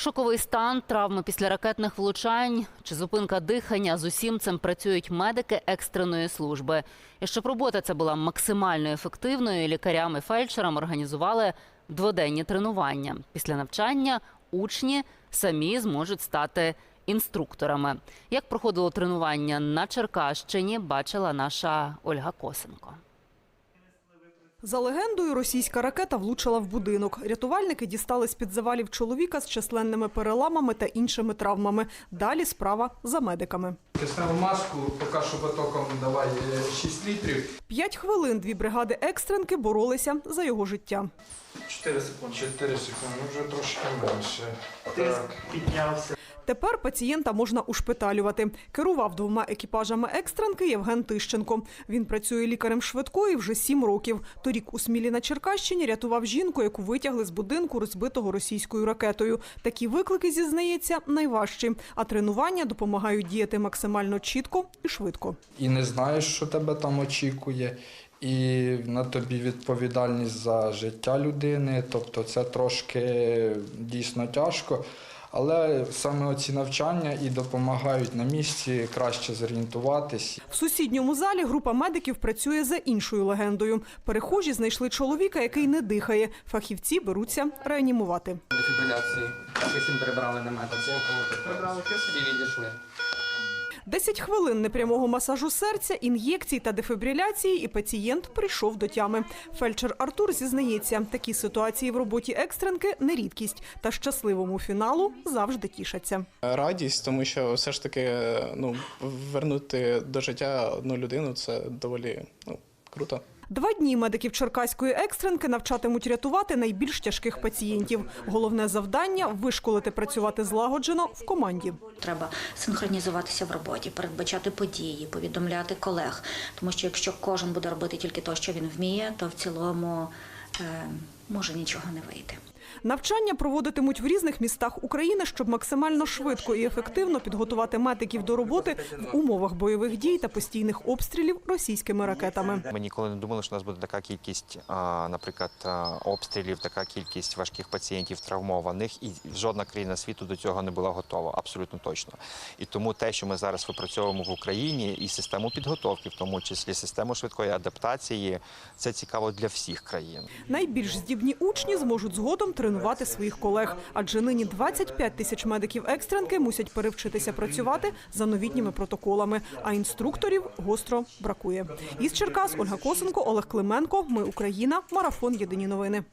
Шоковий стан, травми після ракетних влучань чи зупинка дихання з усім цим працюють медики екстреної служби. І щоб робота ця була максимально ефективною, лікарям і фельдшерам організували дводенні тренування. Після навчання учні самі зможуть стати інструкторами. Як проходило тренування на Черкащині, бачила наша Ольга Косенко. За легендою, російська ракета влучила в будинок. Рятувальники дістали з-під завалів чоловіка з численними переламами та іншими травмами. Далі справа за медиками. Сняв маску, поки що потоком давай е, 6 літрів. П'ять хвилин дві бригади екстренки боролися за його життя. 4 секунди. 4 секунди, вже трошки менше. Тиск піднявся. Тепер пацієнта можна ушпиталювати. Керував двома екіпажами екстренки Євген Тищенко. Він працює лікарем швидкої вже сім років. Торік у Смілі на Черкащині рятував жінку, яку витягли з будинку, розбитого російською ракетою. Такі виклики, зізнається, найважчі. А тренування допомагають діяти максимально чітко і швидко. І не знаєш, що тебе там очікує. І на тобі відповідальність за життя людини. Тобто це трошки дійсно тяжко. Але саме оці навчання і допомагають на місці краще зорієнтуватись. В сусідньому залі група медиків працює за іншою легендою. Перехожі знайшли чоловіка, який не дихає. Фахівці беруться реанімувати. дефібриляції. Кисень перебрали на. Перебрали кисень і відійшли. 10 хвилин непрямого масажу серця, ін'єкцій та дефібриляції, і пацієнт прийшов до тями. Фельдшер Артур зізнається, такі ситуації в роботі екстренки не рідкість, та щасливому фіналу завжди тішаться. радість, тому що все ж таки ну, вернути до життя одну людину це доволі ну, круто. Два дні медиків Черкаської екстренки навчатимуть рятувати найбільш тяжких пацієнтів. Головне завдання вишколити працювати злагоджено в команді. Треба синхронізуватися в роботі, передбачати події, повідомляти колег. Тому що якщо кожен буде робити тільки те, що він вміє, то в цілому е, може нічого не вийти. Навчання проводитимуть в різних містах України, щоб максимально швидко і ефективно підготувати медиків до роботи в умовах бойових дій та постійних обстрілів російськими ракетами. Ми ніколи не думали, що у нас буде така кількість, наприклад, обстрілів, така кількість важких пацієнтів травмованих, і жодна країна світу до цього не була готова, абсолютно точно. І тому те, що ми зараз випрацьовуємо в Україні, і систему підготовки, в тому числі систему швидкої адаптації, це цікаво для всіх країн. Найбільш здібні учні зможуть згодом тренувати своїх колег, адже нині 25 тисяч медиків екстренки мусять перевчитися працювати за новітніми протоколами. А інструкторів гостро бракує. Із Черкас Ольга Косенко, Олег Клименко. Ми Україна. Марафон. Єдині новини.